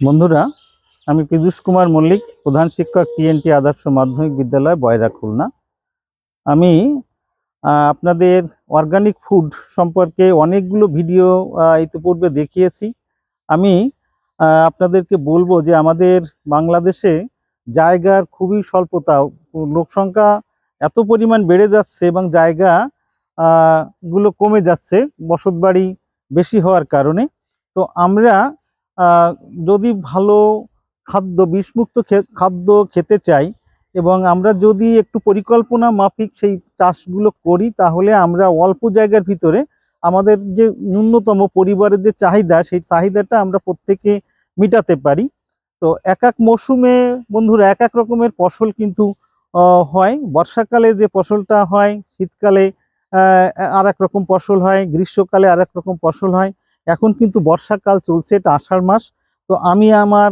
বন্ধুরা, আমি পীযূষ কুমার মল্লিক, প্রধান শিক্ষক টিএনটি আদর্শ মাধ্যমিক বিদ্যালয়, বয়রা খুলনা। আমি আপনাদের অর্গানিক ফুড সম্পর্কে অনেকগুলো ভিডিও ইতিপূর্বে দেখিয়েছি। আমি আপনাদেরকে বলব যে আমাদের বাংলাদেশে জায়গার খুবই স্বল্পতা লোক সংখ্যা এত পরিমাণ বেড়ে যাচ্ছে এবং জায়গা গুলো কমে যাচ্ছে, বসতবাড়ি বেশি হওয়ার কারণে। তো আমরা যদি ভালো খাদ্য, বিষমুক্ত খাদ্য খেতে চাই এবং আমরা যদি একটু পরিকল্পনা মাফিক সেই চাষগুলো করি, তাহলে আমরা অল্প জায়গার ভিতরে আমাদের যে ন্যূনতম পরিবারের যে চাহিদা, সেই চাহিদাটা আমরা প্রত্যেকে মেটাতে পারি। তো এক এক মৌসুমে বন্ধুরা, এক এক রকমের ফসল কিন্তু হয়। বর্ষাকালে যে ফসলটা হয়, শীতকালে আর এক রকম ফসল হয়, গ্রীষ্মকালে আর এক রকম ফসল হয়। এখন কিন্তু বর্ষাকাল চলছে, এটা আষাঢ় মাস। তো আমি আমার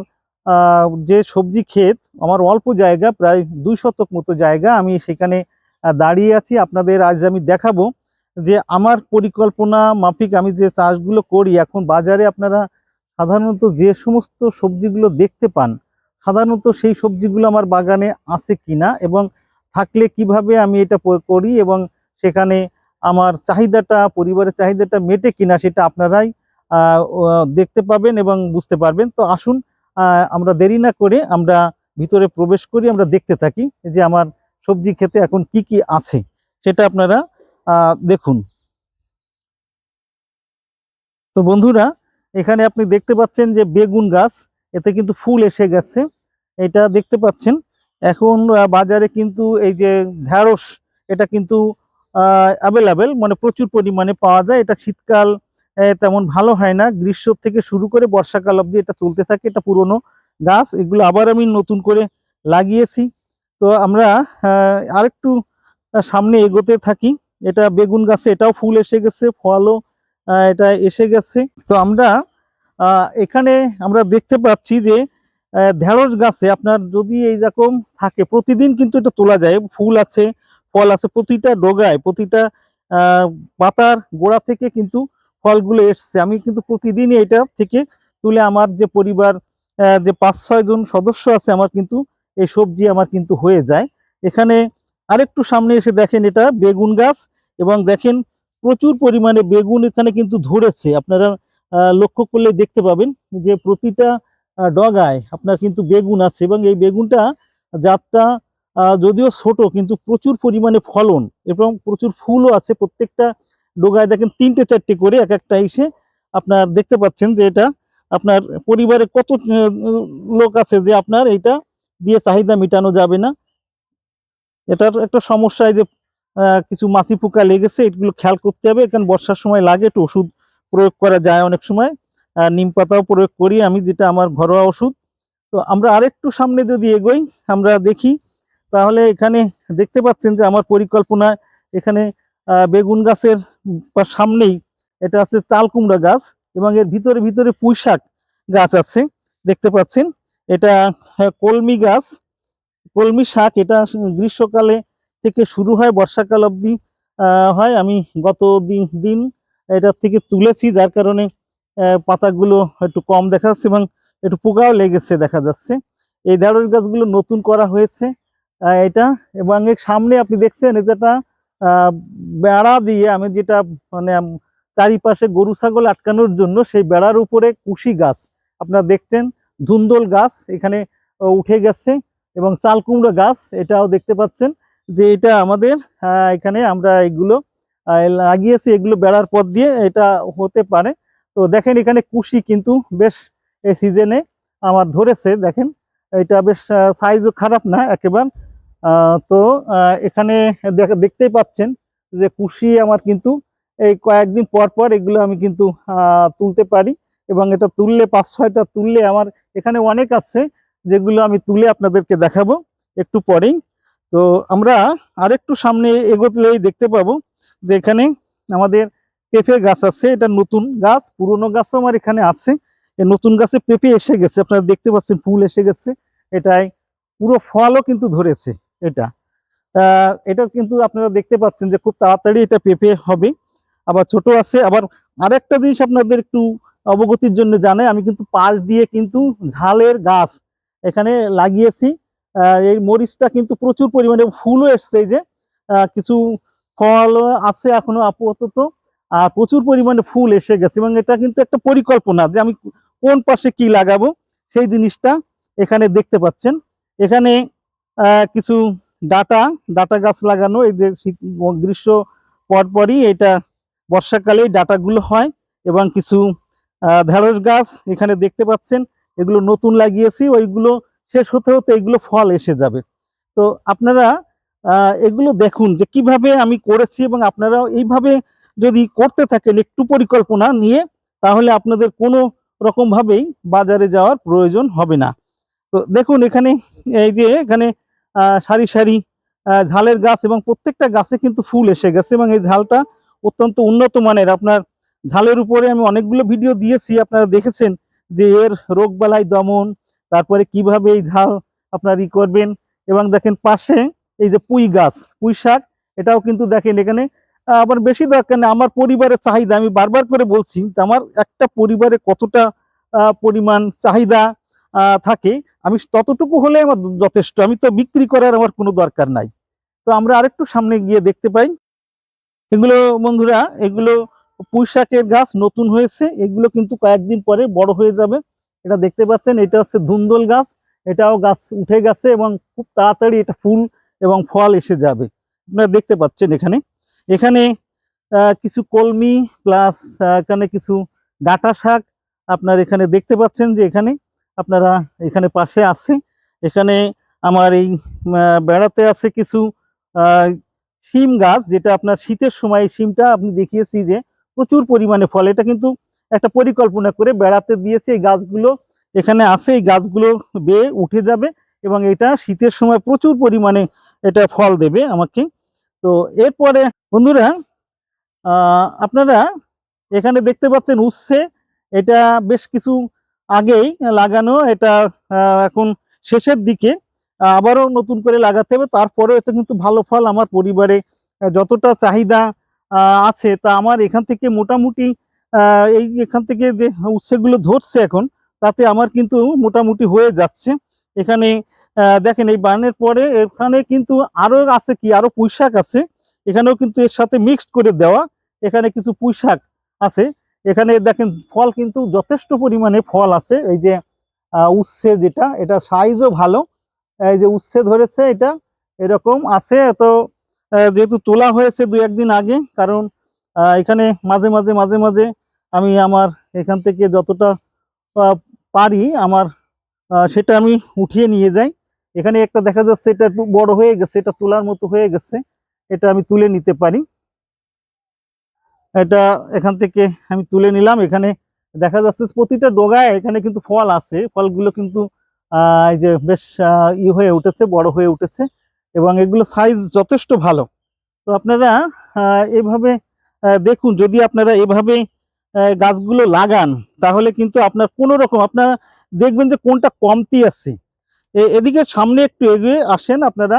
যে সবজি ক্ষেত, আমার অল্প জায়গা, প্রায় দুই শতক মতো জায়গা আমি সেখানে দাঁড়িয়ে আছি। আপনাদের আজ আমি দেখাবো যে আমার পরিকল্পনা মাফিক আমি যে চাষগুলো করি, এখন বাজারে আপনারা সাধারণত যে সমস্ত সবজিগুলো দেখতে পান, সাধারণত সেই সবজিগুলো আমার বাগানে আছে কিনা এবং থাকলে কীভাবে আমি এটা করি এবং সেখানে আমার চাহিদাটা, পরিবারের চাহিদাটা মেটে কিনা সেটা আপনারাই দেখতে পাবেন এবং বুঝতে পারবেন। তো আসুন আমরা দেরি না করে আমরা ভিতরে প্রবেশ করি, আমরা দেখতে থাকি যে আমার সবজি খেতে এখন কি কি আছে, সেটা আপনারা দেখুন। তো বন্ধুরা, এখানে আপনি দেখতে পাচ্ছেন যে বেগুন গাছ, এতে কিন্তু ফুল এসে গেছে। এটা দেখতে পাচ্ছেন, এখন বাজারে কিন্তু এই যে ঢ্যাঁড়স, এটা কিন্তু অ্যাভেলেবেল মানে প্রচুর পরিমাণে পাওয়া যায়। এটা শীতকাল তেমন ভালো হয় না। গ্রীষ্ম থেকে শুরু করে বর্ষাকাল অবধি এটা চলতে থাকে, এটা পুরনো গাছ। এগুলো আবার আমি নতুন করে লাগিয়েছি। তো আমরা আরেকটু সামনে এগোতে থাকি। এটা বেগুন গাছে, এটাও ফুল এসে গেছে, ফলও এটা এসে গেছে। তো আমরা এখানে আমরা দেখতে পাচ্ছি যে ঢেঁড়স গাছে আপনার যদি এই রকম থাকে, প্রতিদিন কিন্তু এটা তোলা যায়। ফুল আছে, ফল আছে, প্রতিটা ডোগায়, প্রতিটা পাতার গোড়া থেকে কিন্তু ফলগুলো এসছে। আমি কিন্তু প্রতিদিনই এটা থেকে তুলে আমার যে পরিবার যে পাঁচ ছয় জন সদস্য আছে, আমার কিন্তু এই সবজি আমার কিন্তু হয়ে যায়। এখানে আরেকটু সামনে এসে দেখেন এটা বেগুন গাছ এবং দেখেন প্রচুর পরিমাণে বেগুন এখানে কিন্তু ধরেছে। আপনারা লক্ষ্য করলে দেখতে পাবেন যে প্রতিটা ডগায় আপনার কিন্তু বেগুন আছে এবং এই বেগুনটা জাতটা যদিও ছোট কিন্তু প্রচুর পরিমাণে ফলন এবং প্রচুর ফুলও আছে। প্রত্যেকটা ডোগায় দেখেন তিনটে, চারটে করে এক একটা এসে আপনার দেখতে পাচ্ছেন যে এটা আপনার পরিবারে কত লোক আছে যে আপনার এটা দিয়ে চাহিদা মেটানো যাবে না। এটার একটা সমস্যা যে কিছু মাছি পোকা লেগেছে, এগুলো খেয়াল করতে হবে। কারণ বর্ষার সময় লাগে, একটু ওষুধ প্রয়োগ করা যায় অনেক সময়। নিম পাতাও প্রয়োগ করি আমি, যেটা আমার ঘরোয়া ওষুধ। তো আমরা আরেকটু সামনে যদি এগোই, আমরা দেখি, তাহলে এখানে দেখতে পাচ্ছেন যে আমার পরিকল্পনা এখানে বেগুন গাছের সামনেই এটা আছে চাল কুমড়া গাছ এবং এর ভিতরে ভিতরে পুঁই শাক গাছ আছে দেখতে পাচ্ছেন। এটা হ্যাঁ, কলমি গাছ। কলমি শাক এটা গ্রীষ্মকালে থেকে শুরু হয় বর্ষাকাল অবধি হয়। আমি গত দিন দিন এটার থেকে তুলেছি যার কারণে পাতাগুলো একটু কম দেখা যাচ্ছে এবং একটু পোকাও লেগেছে দেখা যাচ্ছে। এই ঢেঁড়স গাছগুলো নতুন করা হয়েছে এটা এবং এর সামনে আপনি দেখছেন আহ, বেড়া দিয়ে আমি যেটা মানে চারিপাশে গরু, ছাগল আটকানোর জন্য সেই বেড়ার উপরে কুশি গাছ। আপনারা দেখছেন, ধুন্দল গাছ এখানে উঠে গেছে এবং চাল কুমড়ো গাছ, এটাও দেখতে পাচ্ছেন যে এটা আমাদের এখানে আমরা এগুলো লাগিয়েছি, এগুলো বেড়ার পথ দিয়ে এটা হতে পারে। তো দেখেন এখানে কুশি কিন্তু বেশ এই সিজনে আমার ধরেছে, দেখেন। এটা বেশ সাইজও খারাপ না, একেবারে তো এখানে দেখ- দেখতেই পাচ্ছেন যে কুশি আমার কিন্তু এই কয়েকদিন পর পর এগুলো আমি কিন্তু তুলতে পারি এবং এটা তুললে, পাঁচ ছয়টা তুললে আমার এখানে অনেক আছে যেগুলো আমি তুলে আপনাদেরকে দেখাবো একটু পরেই। তো, আমরা আরেকটু সামনে এগোলেই দেখতে পাবো যে এখানে আমাদের পেঁপে গাছ আছে, এটা নতুন গাছ, পুরনো গাছও আমার এখানে আছে। নতুন গাছে পেঁপে এসে গেছে, আপনারা দেখতে পাচ্ছেন ফুল এসে গেছে। এটাই পুরো ফলও কিন্তু ধরেছে। এটা। এটা কিন্তু আপনারা দেখতে পাচ্ছেন যে খুব তাড়াতাড়ি এটা পেঁপে হবে। আবার ছোট আছে। আবার আরেকটা জিনিস আপনাদের একটু অবগতির জন্য জানে আমি কিন্তু পাশ দিয়ে কিন্তু ঝালের গাছ এখানে লাগিয়েছি। এই মরিচটা কিন্তু প্রচুর পরিমাণে ফুলও এসছে যে। কিছু ফল আছে এখনও আপাতত। আর প্রচুর পরিমাণে ফুল এসে গেছে এবং এটা কিন্তু একটা পরিকল্পনা যে আমি কোন পাশে কি লাগাবো সেই জিনিসটা এখানে দেখতে পাচ্ছেন। এখানে কিছু ডাটা ডাটা গাছ লাগানো, এই যে শীত গ্রীষ্ম পরপরই এটা বর্ষাকালে ডাটাগুলো হয় এবং কিছু ঢেঁড়স গাছ এখানে দেখতে পাচ্ছেন, এগুলো নতুন লাগিয়েছি, ওইগুলো শেষ হতে হতে এগুলো ফল এসে যাবে। তো আপনারা এগুলো দেখুন যে কীভাবে আমি করেছি এবং আপনারা এইভাবে যদি করতে থাকেন একটু পরিকল্পনা নিয়ে, তাহলে আপনাদের কোনো রকমভাবেই বাজারে যাওয়ার প্রয়োজন হবে না। তো দেখুন এখানে, এই যে এখানে সারি সারি ঝালের গাছ এবং প্রত্যেকটা গাছে কিন্তু ফুল এসে গেছে এবং এই ঝালটা অত্যন্ত উন্নত মানের। আপনার ঝালের উপরে আমি অনেকগুলো ভিডিও দিয়েছি, আপনারা দেখেছেন যে এর রোগবালাই দমন, তারপরে কীভাবে এই ঝাল আপনার ই করবেন এবং দেখেন পাশে এই যে পুঁই গাছ, পুঁই শাক, এটাও কিন্তু দেখেন এখানে। আবার বেশি দরকার নেই, আমার পরিবারের চাহিদা, আমি বারবার করে বলছি যে আমার একটা পরিবারে কতটা পরিমাণ চাহিদা থাকে, আমি ততটুকু হলে আমার যথেষ্ট, আমি তো বিক্রি করার আমার কোনো দরকার নাই। তো আমরা আরেকটু সামনে গিয়ে দেখতে পাই। এগুলো বন্ধুরা, এগুলো পুঁই শাকের গাছ নতুন হয়েছে, এগুলো কিন্তু কয়েকদিন পরে বড় হয়ে যাবে। এটা দেখতে পাচ্ছেন, এটা হচ্ছে ধুন্দল গাছ, এটাও গাছ উঠে গেছে এবং খুব তাড়াতাড়ি এটা ফুল এবং ফল এসে যাবে। আপনারা দেখতে পাচ্ছেন এখানে। এখানে কিছু কলমি প্লাস এখানে কিছু ডাটা শাক আপনার এখানে দেখতে পাচ্ছেন যে এখানে আপনারা এখানে পাশে আছে। এখানে আমার এই বেড়াতে আছে কিছু শিম গাছ, যেটা আপনার শীতের সময় শিমটা আপনি দেখিয়েছি যে প্রচুর পরিমাণে ফল। এটা কিন্তু একটা পরিকল্পনা করে বেড়াতে দিয়েছে এই গাছগুলো। এখানে আছে এই গাছগুলো বেয়ে উঠে যাবে এবং এটা শীতের সময় প্রচুর পরিমাণে এটা ফল দেবে আমাকে। তো এরপরে বন্ধুরা আপনারা এখানে দেখতে পাচ্ছেন উচ্ছে। এটা বেশ কিছু আগেই লাগানো, এটা এখন শেষের দিকে আবারও নতুন করে লাগাতে হবে। তারপরেও এটা কিন্তু ভালো ফল আমার পরিবারে যতটা চাহিদা আছে তা আমার এখান থেকে মোটামুটি এই এখান থেকে যে উচ্ছেগুলো ধরছে এখন, তাতে আমার কিন্তু মোটামুটি হয়ে যাচ্ছে। এখানে দেখেন এই বানের পরে, এখানে কিন্তু আরও আছে কি আরও পুঁইশাক আছে। এখানেও কিন্তু এর সাথে মিক্সড করে দেওয়া। এখানে কিছু পুঁইশাক আছে। এখানে দেখেন ফল কিন্তু যথেষ্ট পরিমাণে ফল আছে। এই যে উচ্ছে যেটা, এটা সাইজও ভালো। এই যে উচ্ছে ধরেছে এটা, এরকম আছে। তো যেহেতু তোলা হয়েছে দু একদিন আগে, কারণ এখানে মাঝে মাঝে মাঝে মাঝে আমি আমার এখান থেকে যতটা পারি আমার সেটা আমি উঠিয়ে নিয়ে যাই। এখানে একটা দেখা যাচ্ছে এটা একটু বড় হয়ে গেছে, এটা তোলার মতো হয়ে গেছে। এটা আমি তুলে নিতে পারি। এটা এখান থেকে আমি তুলে নিলাম। এখানে দেখা যাচ্ছে প্রতিটা ডোগায় এখানে কিন্তু ফল আছে। ফলগুলো কিন্তু এই যে বেশ ই হয়ে উঠেছে, বড় হয়ে উঠেছে এবং এগুলো সাইজ যথেষ্ট ভালো। তো আপনারা এভাবে দেখুন, যদি আপনারা এভাবে গাছগুলো লাগান, তাহলে কিন্তু আপনার কোনো রকম, আপনারা দেখবেন যে কোনটা কমতি আছে। এদিকে সামনে একটু এগিয়ে আসেন আপনারা,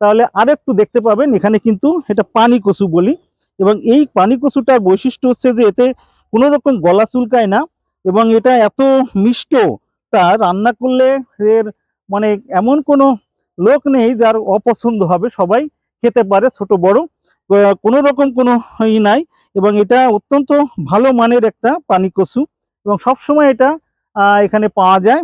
তাহলে আরেকটু দেখতে পাবেন। এখানে কিন্তু এটা পানি কচু বলি। এবং এই পানি কচুটার বৈশিষ্ট্য হচ্ছে যে এতে কোনো রকম গলা চুলকায় না এবং এটা এত মিষ্ট তা রান্না করলে এর মানে এমন কোনো লোক নেই যার অপছন্দ হবে, সবাই খেতে পারে ছোট বড়। কোনো রকম কোনো ই নাই এবং এটা অত্যন্ত ভালো মানের একটা পানি কচু এবং সবসময় এটা এখানে পাওয়া যায়।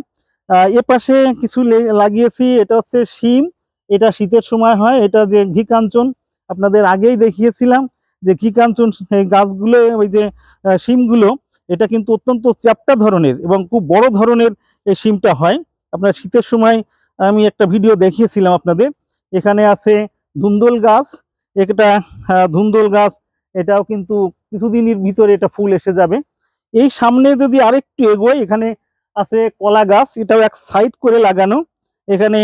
এ পাশে কিছু লাগিয়েছি, এটা হচ্ছে শিম। এটা শীতের সময় হয়, এটা যে ঘি কাঞ্চন আপনাদের আগেই দেখিয়েছিলাম। যে কি কাঞ্চন এই গাছগুলো, ওই যে শিমগুলো, এটা কিন্তু অত্যন্ত চ্যাপ্টা ধরনের এবং খুব বড় ধরনের এই শিমটা হয়। আপনার শীতের সময় আমি একটা ভিডিও দেখিয়েছিলাম আপনাদের। এখানে আছে ধুন্দল গাছ, একটা ধুন্দল গাছ, এটাও কিন্তু কিছুদিনের ভিতরে এটা ফুল এসে যাবে। এই সামনে যদি আরেকটু এগোয় এখানে আছে কলা গাছ, এটাও এক সাইড করে লাগানো। এখানে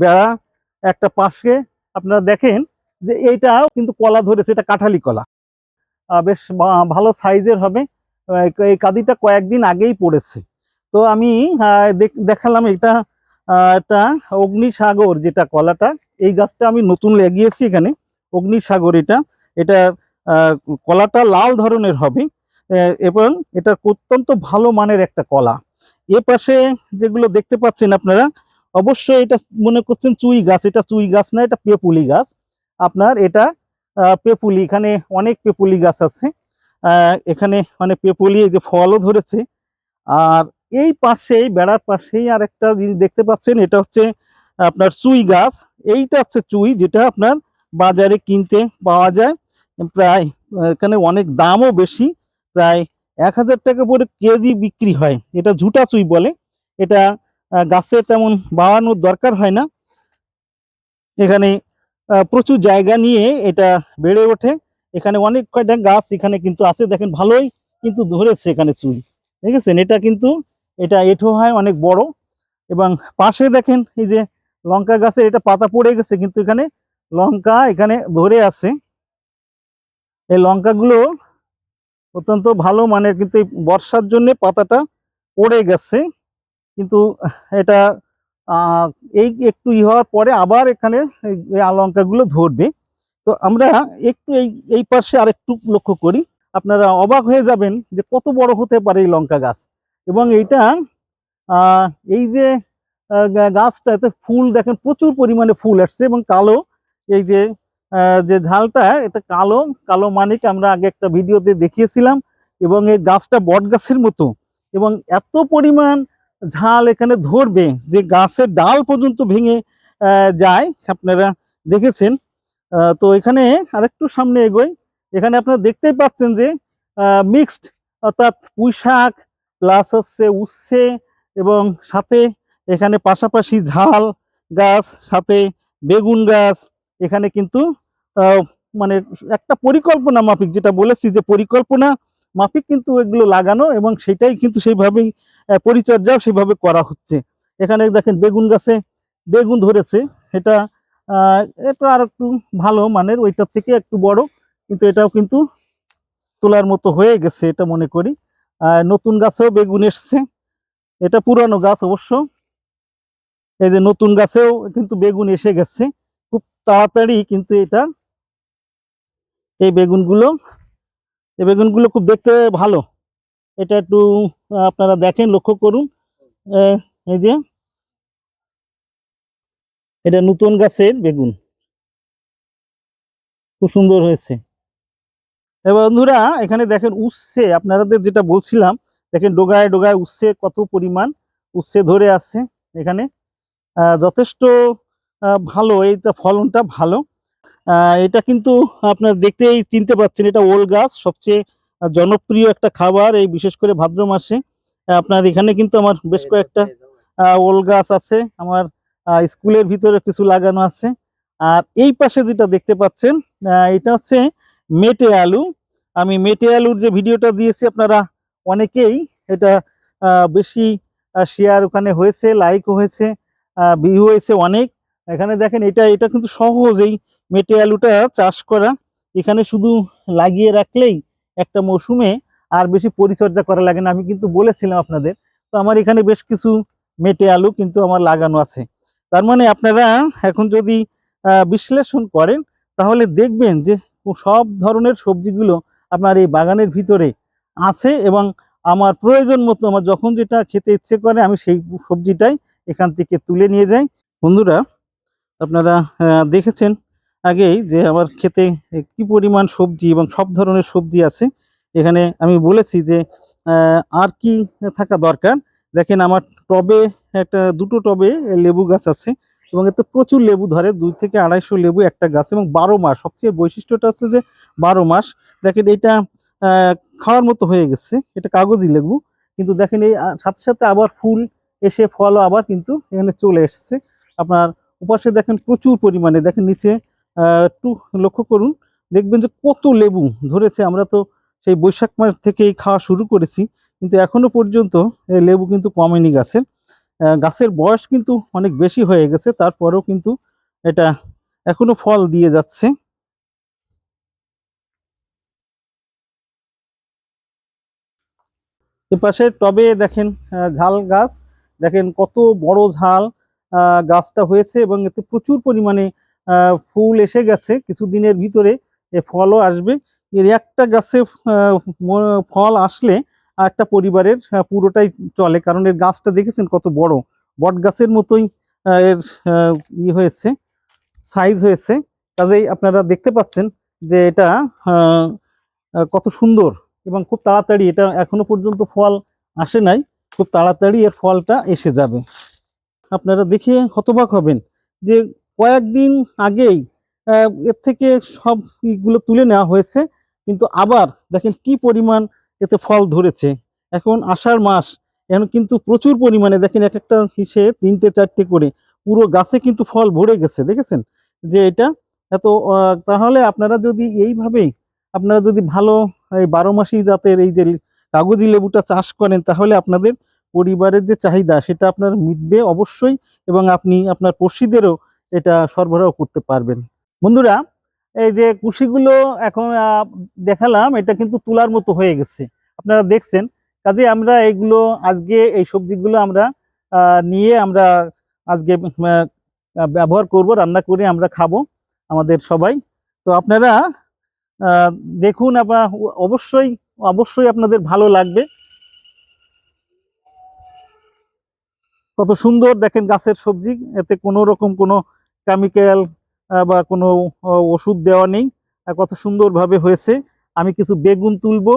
বেড়া, একটা পাশে, আপনারা দেখেন যে এইটাও কিন্তু কলা ধরেছে, এটা কাঁঠালি কলা। বেশ ভালো সাইজের হবে। এই কাদিটা কয়েকদিন আগেই পড়েছে। তো আমি দেখালাম এটা এটা অগ্নিসাগর যেটা কলাটা, এই গাছটা আমি নতুন লাগিয়েছি এখানে, অগ্নিসাগর এটা। এটা কলাটা লাল ধরনের হবে। এবং এটা অত্যন্ত ভালো মানের একটা কলা। এ পাশে যেগুলো দেখতে পাচ্ছেন আপনারা, অবশ্যই এটা মনে করছেন চুই গাছ। এটা চুই গাছ না, এটা পেপুলি গাছ। আপনার এটা পেপুলি, এখানে অনেক পেপুলি গাছ আছে। এখানে মানে পেপুলি যে ফলও ধরেছে। আর এই পাশেই, বেড়ার পাশেই আর একটা জিনিস দেখতে পাচ্ছেন, এটা হচ্ছে আপনার চুই গাছ। এইটা হচ্ছে চুই, যেটা আপনার বাজারে কিনতে পাওয়া যায়। প্রায়, এখানে অনেক দামও বেশি, প্রায় এক হাজার টাকা করে কেজি বিক্রি হয়। এটা ঝুটা চুই বলে। এটা গাছে তেমন বাড়ানোর দরকার হয় না। এখানে প্রচুর জায়গা নিয়ে এটা বেড়ে ওঠে। এখানে অনেক কয়টা গাছ এখানে কিন্তু আছে, দেখেন ভালোই, কিন্তু ধরেছে এখানে চুল। ঠিক দেখেছেন এটা কিন্তু, এটা এঠো হয়, অনেক বড়। এবং পাশে দেখেন, এই যে লঙ্কা গাছে এটা পাতা পড়ে গেছে, কিন্তু এখানে লঙ্কা এখানে ধরে আছে। এই লঙ্কাগুলো অত্যন্ত ভালো মানের, কিন্তু এই বর্ষার জন্য পাতাটা পড়ে গেছে। কিন্তু এটা এই একটু ই হওয়ার পরে আবার এখানে এই লঙ্কাগুলো ধরবে। তো আমরা একটু এই এই পাশে আরেকটু লক্ষ্য করি। আপনারা অবাক হয়ে যাবেন যে কত বড় হতে পারে এই লঙ্কা গাছ। এবং এইটা এই যে গাছটাতে ফুল দেখেন প্রচুর পরিমাণে ফুল আসছে এবং কালো, এই যে যে ঝালটা, এটা কালো কালো মানিক আমরা আগে একটা ভিডিওতে দেখিয়েছিলাম। এবং এই গাছটা বট গাছের মতো। এবং এত পরিমাণ ঝাল এখানে ধরবে। যে গাছের ডাল পর্যন্ত ভেঙে যায়, আপনারা দেখেছেন। তো এখানে আরেকটু সামনে এগোই। এখানে আপনারা দেখতেই পাচ্ছেন যে মিক্সড অর্থাৎ পুঁই শাক প্লাস হচ্ছে উচ্ছে এবং সাথে এখানে পাশাপাশি ঝাল গাছ, সাথে বেগুন গাছ। এখানে কিন্তু মানে একটা পরিকল্পনা মাফিক যেটা বলেছি যে পরিকল্পনা মাফিক কিন্তু এগুলো লাগানো এবং সেটাই কিন্তু সেইভাবেই পরিচর্যাও সেভাবে করা হচ্ছে। এখানে দেখেন বেগুন গাছে বেগুন ধরেছে। এটা এটা আর একটু ভালো মানের, ওইটার থেকে একটু বড়, কিন্তু এটাও কিন্তু তোলার মতো হয়ে গেছে এটা মনে করি। নতুন গাছেও বেগুন এসছে। এটা পুরানো গাছ অবশ্য। এই যে নতুন গাছেও কিন্তু বেগুন এসে গেছে। খুব তাড়াতাড়ি কিন্তু এটা, এই বেগুনগুলো এই বেগুনগুলো খুব দেখতে ভালো। এটা একটু আপনারা দেখেন, লক্ষ্য করুন। এই যে, এটা নতুন গাছের বেগুন। খুব সুন্দর হয়েছে। এবার বন্ধুরা, এখানে দেখেন উচ্ছে। আপনাদের যেটা বলছিলাম, দেখেন ডোগায় ডোগায় উচ্ছে কত পরিমাণ, উচ্ছে ধরে আছে এখানে। যথেষ্ট ভালো। এইটা ফলনটা ভালো। এটা কিন্তু আপনার দেখতেই চিনতে পাচ্ছেন এটা ওল গাছ সবচেয়ে জনপ্রিয় একটা খাবার এই বিশেষ করে ভাদ্র মাসে। আপনার এখানে কিন্তু আমার বেশ কয়েকটা ওল গাছ আছে আমার স্কুলের ভিতরে কিছু লাগানো আছে। আর এই পাশে যেটা দেখতে পাচ্ছেন আহ, এটা হচ্ছে মেটে আলু। আমি মেটে আলুর যে ভিডিওটা দিয়েছি আপনারা অনেকেই এটা আহ, বেশি শেয়ার ওখানে হয়েছে লাইকও হয়েছে ভিউ হয়েছে অনেক। এখানে দেখেন এটা এটা কিন্তু সহজেই মেটে আলুটা চাষ করা। এখানে শুধু লাগিয়ে রাখলেই একটা মৌসুমে আর বেশি পরিচর্যা করা লাগে না। আমি কিন্তু বলেছিলাম আপনাদের, তো আমার এখানে বেশ কিছু মেটে আলু কিন্তু আমার লাগানো আছে। তার মানে আপনারা এখন যদি বিশ্লেষণ করেন, তাহলে দেখবেন যে সব ধরনের সবজিগুলো আপনার এই বাগানের ভিতরে আছে এবং আমার প্রয়োজন মতো আমার যখন যেটা খেতে ইচ্ছে করে, আমি সেই সবজিটাই এখান থেকে তুলে নিয়ে যাই। বন্ধুরা আপনারা দেখেছেন আগেই যে আমার খেতে কি পরিমাণ সবজি এবং সব ধরনের সবজি আছে। এখানে আমি বলেছি যে আর কি থাকা দরকার। দেখেন আমার টবে একটা, দুটো টবে লেবু গাছ আছে এবং এতে প্রচুর লেবু ধরে, দুই থেকে আড়াইশো লেবু একটা গাছ এবং বারো মাস। সবচেয়ে বৈশিষ্ট্যটা হচ্ছে যে, বারো মাস। দেখেন এটা খাওয়ার মতো হয়ে গেছে। এটা কাগজি লেবু। কিন্তু দেখেন এই, সাথে সাথে আবার ফুল এসে ফলও আবার কিন্তু এখানে চলে এসছে। আপনার উপাসে দেখেন প্রচুর পরিমাণে, দেখেন নিচে একটু লক্ষ্য করুন, দেখবেন যে কত লেবু ধরেছে। আমরা তো সেই বৈশাখ মাস থেকেই খাওয়া শুরু করেছি, কিন্তু এখনও পর্যন্ত লেবু কিন্তু কমেনি গাছের। গাছের বয়স কিন্তু অনেক বেশি হয়ে গেছে, তারপরেও কিন্তু এটা এখনও ফল দিয়ে যাচ্ছে। এপাশে টবে দেখেন ঝাল গাছ, দেখেন কত বড় ঝাল গাছটা হয়েছে এবং এতে প্রচুর পরিমাণে ফুল এসে গেছে। কিছু দিনের ভিতরে এ ফলও আসবে। এর একটা গাছে ফল আসলে একটা পরিবারের পুরোটাই চলে। কারণ এর গাছটা দেখেছেন কত বড়? বট গাছের মতোই এর ই হয়েছে, সাইজ হয়েছে। কাজেই আপনারা দেখতে পাচ্ছেন যে এটা কত সুন্দর এবং খুব তাড়াতাড়ি এটা এখনও পর্যন্ত ফল আসে নাই। খুব তাড়াতাড়ি এর ফলটা এসে যাবে। আপনারা দেখে হতবাক হবেন যে কয়েকদিন আগেই এর থেকে সব ইগুলো তুলে নেওয়া হয়েছে। কিন্তু আবার দেখেন কি পরিমাণ এতে ফল ধরেছে। এখন আষাঢ় মাস, এখন কিন্তু প্রচুর পরিমাণে দেখেন এক একটা হিসে তিনটে, চারটে করে পুরো গাছে কিন্তু ফল ভরে গেছে। দেখেছেন? যে এটা এত তাহলে আপনারা যদি এইভাবেই, আপনারা যদি ভালো, এই বারো মাসি জাতের এই যে কাগজি লেবুটা চাষ করেন, তাহলে আপনাদের পরিবারের যে চাহিদা সেটা আপনার মিটবে অবশ্যই এবং আপনি আপনার পড়শিদেরও এটা সরবরাহ করতে পারবেন। বন্ধুরা, এই যে কুশিগুলো এখন দেখালাম, এটা কিন্তু তুলার মতো হয়ে গেছে। আপনারা দেখছেন, কাজে আমরা এগুলো আজকে এই সবজিগুলো আমরা নিয়ে আমরা আজকে ব্যবহার করব, রান্না করে আমরা খাব আমাদের সবাই। তো আপনারা দেখুন, আপনার অবশ্যই অবশ্যই আপনাদের ভালো লাগবে। কত সুন্দর দেখেন গাছের সবজি। এতে কোনো রকম কোনো কেমিক্যাল বা কোনো ওষুধ দেওয়া নেই। কত সুন্দরভাবে হয়েছে। আমি কিছু বেগুন তুলবো,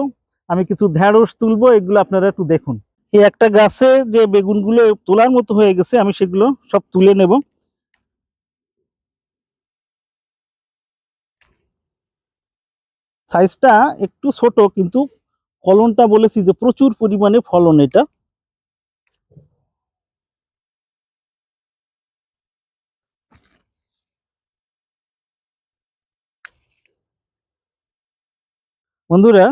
আমি কিছু ঢেঁড়স তুলবো, এগুলো আপনারা একটু দেখুন। এই একটা গাছে যে বেগুনগুলো তোলার মতো হয়ে গেছে, আমি সেগুলো সব তুলে নেব। সাইজটা একটু ছোট, কিন্তু ফলনটা বলেছি যে প্রচুর পরিমাণে ফলন এটা। বন্ধুরা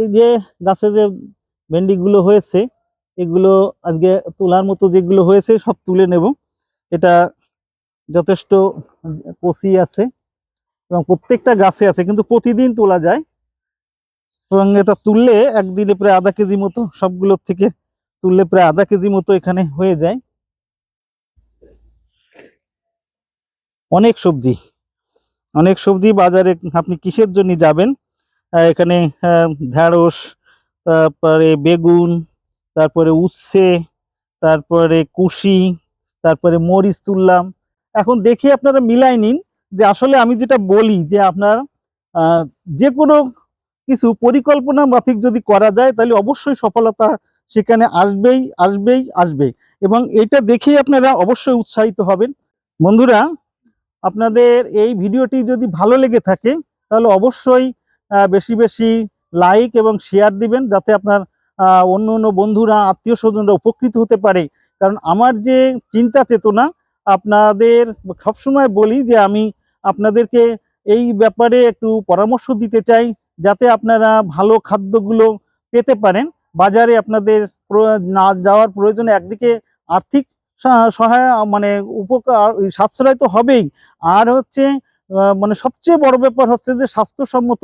এই যে গাছে যে ভেন্ডিগুলো হয়েছে, এগুলো আজকে তোলার মতো যেগুলো হয়েছে সব তুলে নেব। এটা যথেষ্ট কচি আছে এবং প্রত্যেকটা গাছে আছে, কিন্তু প্রতিদিন তোলা যায়। এবং এটা তুললে একদিনে প্রায় আধা কেজি মতো সবগুলোর থেকে তুললে প্রায় আধা কেজি মতো এখানে হয়ে যায়। অনেক সবজি অনেক সবজি বাজারে আপনি কিসের জন্য যাবেন? এখানে ঢেঁড়স তারপরে বেগুন, তারপরে উচ্ছে, তারপরে কুশি, তারপরে মরিচ তুললাম। এখন দেখে আপনারা মিলাই নিন যে আসলে আমি যেটা বলি যে আপনার যে কোনো কিছু পরিকল্পনা মাফিক যদি করা যায় তাহলে অবশ্যই সফলতা সেখানে আসবেই আসবেই আসবে এবং এটা দেখেই আপনারা অবশ্যই উৎসাহিত হবেন। বন্ধুরা, আপনাদের এই ভিডিওটি যদি ভালো লেগে থাকে তাহলে অবশ্যই বেশি বেশি লাইক এবং শেয়ার দিবেন যাতে আপনার অন্য অন্য বন্ধুরা আত্মীয় স্বজনরা উপকৃত হতে পারে। কারণ আমার যে চিন্তা চেতনা, আপনাদের সবসময় বলি যে আমি আপনাদেরকে এই ব্যাপারে একটু পরামর্শ দিতে চাই, যাতে আপনারা ভালো খাদ্যগুলো পেতে পারেন। বাজারে আপনাদের না যাওয়ার প্রয়োজনে একদিকে আর্থিক সহায় মানে উপকার, সাশ্রয় তো হবেই। আর হচ্ছে মানে সবচেয়ে বড় ব্যাপার হচ্ছে যে স্বাস্থ্যসম্মত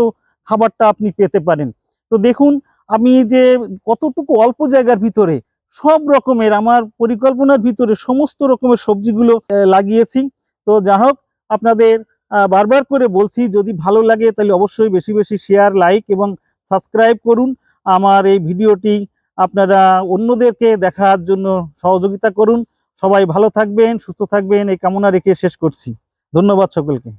খাবারটা আপনি পেতে পারেন। তো দেখুন, আমি যে কতটুকু অল্প জায়গার ভিতরে সব রকমের আমার পরিকল্পনার ভিতরে সমস্ত রকমের সবজিগুলো লাগিয়েছি। তো যা হোক, আপনাদের বারবার করে বলছি, যদি ভালো লাগে তাহলে অবশ্যই বেশি বেশি শেয়ার লাইক এবং সাবস্ক্রাইব করুন। আমার এই ভিডিওটি আপনারা অন্যদেরকে দেখার জন্য সহযোগিতা করুন। সবাই ভালো থাকবেন, সুস্থ থাকবেন, এই কামনা রেখে শেষ করছি। ধন্যবাদ সকলকে।